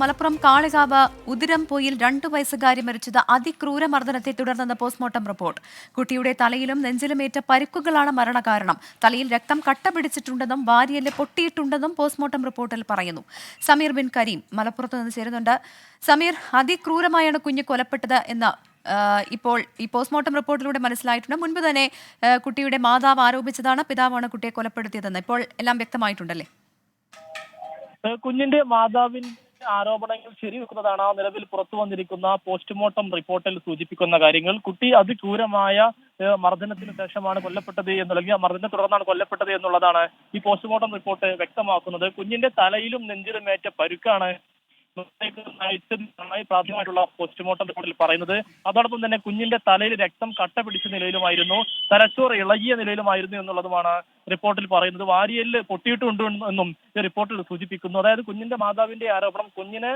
മലപ്പുറം കാളികാവ് ഉദിരംപൊയിൽ രണ്ടു വയസ്സുകാരി മരിച്ചത് അതിക്രൂര മർദ്ദനത്തെ തുടർന്നെന്ന പോസ്റ്റ്മോർട്ടം റിപ്പോർട്ട്. കുട്ടിയുടെ തലയിലും നെഞ്ചിലുമേറ്റ പരിക്കുകളാണ് മരണകാരണം. തലയിൽ രക്തം കട്ട പിടിച്ചിട്ടുണ്ടെന്നും വാരിയൽ പൊട്ടിയിട്ടുണ്ടെന്നും പോസ്റ്റ്മോർട്ടം റിപ്പോർട്ടിൽ പറയുന്നു. സമീർ ബിൻ കരീം മലപ്പുറത്ത് നിന്ന് ചേരുന്നുണ്ട്. സമീർ അതിക്രൂരമായാണ് കുഞ്ഞ് കൊലപ്പെട്ടത് എന്ന് ഇപ്പോൾ ഈ പോസ്റ്റ്മോർട്ടം റിപ്പോർട്ടിലൂടെ മനസ്സിലായിട്ടുണ്ട്. മുൻപ് തന്നെ കുട്ടിയുടെ മാതാവ് ആരോപിച്ചതാണ് പിതാവാണ് കുട്ടിയെ കൊലപ്പെടുത്തിയതെന്ന്. ഇപ്പോൾ എല്ലാം വ്യക്തമായിട്ടുണ്ടല്ലേ? കുഞ്ഞിന്റെ മാതാവിന്റെ ആരോപണങ്ങൾ ശരിവെക്കുന്നതാണ് നിലവിൽ പുറത്തു വന്നിരിക്കുന്ന പോസ്റ്റ്മോർട്ടം റിപ്പോർട്ടിൽ സൂചിപ്പിക്കുന്ന കാര്യങ്ങൾ. കുട്ടി അതിക്രൂരമായ മർദ്ദനത്തിന് ശേഷമാണ് കൊല്ലപ്പെട്ടത് എന്നുള്ളത് മർദ്ദനത്തെ തുടർന്നാണ് കൊല്ലപ്പെട്ടത് എന്നുള്ളതാണ് ഈ പോസ്റ്റ്മോർട്ടം റിപ്പോർട്ട് വ്യക്തമാക്കുന്നത്. കുഞ്ഞിന്റെ തലയിലും നെഞ്ചിലും ഏറ്റ പരുക്കാണ് നന്നായി പ്രാഥമികമായിട്ടുള്ള പോസ്റ്റ്മോർട്ടം റിപ്പോർട്ടിൽ പറയുന്നത്. അതോടൊപ്പം തന്നെ കുഞ്ഞിന്റെ തലയിൽ രക്തം കട്ട പിടിച്ച നിലയിലുമായിരുന്നു. തലച്ചോറ് ഇളകിയ നിലയിലുമായിരുന്നു എന്നുള്ളതുമാണ് റിപ്പോർട്ടിൽ പറയുന്നത്. വാരിയൽ പൊട്ടിയിട്ടുണ്ട് എന്നും ഈ റിപ്പോർട്ടിൽ സൂചിപ്പിക്കുന്നു. അതായത് കുഞ്ഞിന്റെ മാതാവിന്റെ ആരോപണം കുഞ്ഞിനെ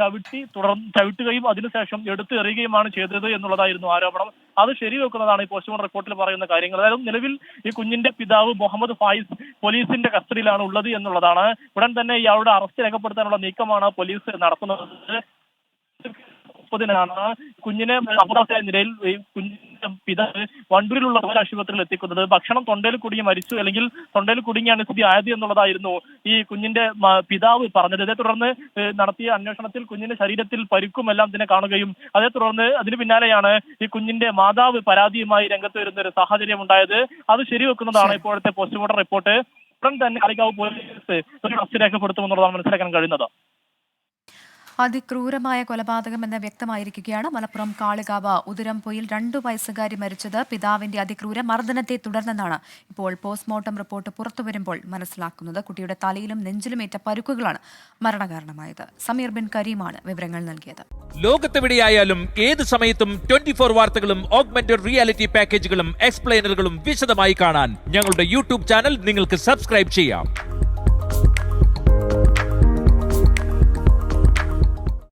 ചവിട്ടി തുടർന്ന് ചവിട്ടുകയും അതിനുശേഷം എടുത്തു എറിയുകയുമാണ് ചെയ്തത് എന്നുള്ളതായിരുന്നു ആരോപണം. അത് ശരിവെക്കുന്നതാണ് ഈ പോസ്റ്റ്മോർട്ടം റിപ്പോർട്ടിൽ പറയുന്ന കാര്യങ്ങൾ. അതായത് നിലവിൽ ഈ കുഞ്ഞിന്റെ പിതാവ് മുഹമ്മദ് ഫായിസ് പോലീസിന്റെ കസ്റ്റഡിയിലാണ് ഉള്ളത് എന്നുള്ളതാണ്. ഉടൻ തന്നെ ഇയാളുടെ അറസ്റ്റ് രേഖപ്പെടുത്താനുള്ള നീക്കമാണ് പോലീസ് നടത്തുന്നത്. മുപ്പതിനാണ് കുഞ്ഞിനെ നിലയിൽ ഈ കുഞ്ഞിന്റെ പിതാവ് വണ്ടൂരിലുള്ള ഒരു ആശുപത്രിയിൽ എത്തിക്കുന്നത്. ഭക്ഷണം തൊണ്ടയിൽ കുടുങ്ങി മരിച്ചു അല്ലെങ്കിൽ തൊണ്ടയിൽ കുടുങ്ങിയാണ് സ്ഥിതി ആയത് എന്നുള്ളതായിരുന്നു ഈ കുഞ്ഞിന്റെ പിതാവ് പറഞ്ഞത്. ഇതേ തുടർന്ന് നടത്തിയ അന്വേഷണത്തിൽ കുഞ്ഞിന്റെ ശരീരത്തിൽ പരിക്കും എല്ലാം തന്നെ കാണുകയും അതേ തുടർന്ന് അതിന് പിന്നാലെയാണ് ഈ കുഞ്ഞിന്റെ മാതാവ് പരാതിയുമായി രംഗത്ത് വരുന്ന ഒരു സാഹചര്യം ഉണ്ടായത്. അത് ശരിവെക്കുന്നതാണ് ഇപ്പോഴത്തെ പോസ്റ്റ്മോർട്ടം റിപ്പോർട്ട്. ഉടൻ തന്നെ കാളികാവ് പോലീസ് ഒരു അറസ്റ്റ് രേഖപ്പെടുത്തുമെന്നുള്ളതാണ് മനസ്സിലാക്കാൻ കഴിയുന്നത്. അതിക്രൂരമായ കൊലപാതകമെന്ന് വ്യക്തമായിരിക്കുകയാണ്. മലപ്പുറം കാളികാവ് ഉദിരംപൊയിൽ രണ്ടു വയസ്സുകാരി മരിച്ചത്. പിതാവിന്റെ അതിക്രൂര മർദ്ദനത്തെ തുടർന്നെന്നാണ് ഇപ്പോൾ പോസ്റ്റ്മോർട്ടം റിപ്പോർട്ട് പുറത്തുവരുമ്പോൾ മനസ്സിലാക്കുന്നത്. കുട്ടിയുടെ തലയിലും നെഞ്ചിലുമേറ്റ പരുക്കുകളാണ് മരണകാരണമായത്. സമീർ ബിൻ കരീമാണ് വിവരങ്ങൾ നൽകിയത്. ലോകത്തെവിടെയായാലും ഏത് സമയത്തും ട്വന്റി ഫോർ വാർത്തകളും ഓഗ്മെന്റഡ് റിയാലിറ്റി പാക്കേജുകളും എക്സ്പ്ലെയിനറുകളും വിശദമായി കാണാൻ ഞങ്ങളുടെ യൂട്യൂബ് ചാനൽ നിങ്ങൾക്ക് സബ്സ്ക്രൈബ് ചെയ്യാം.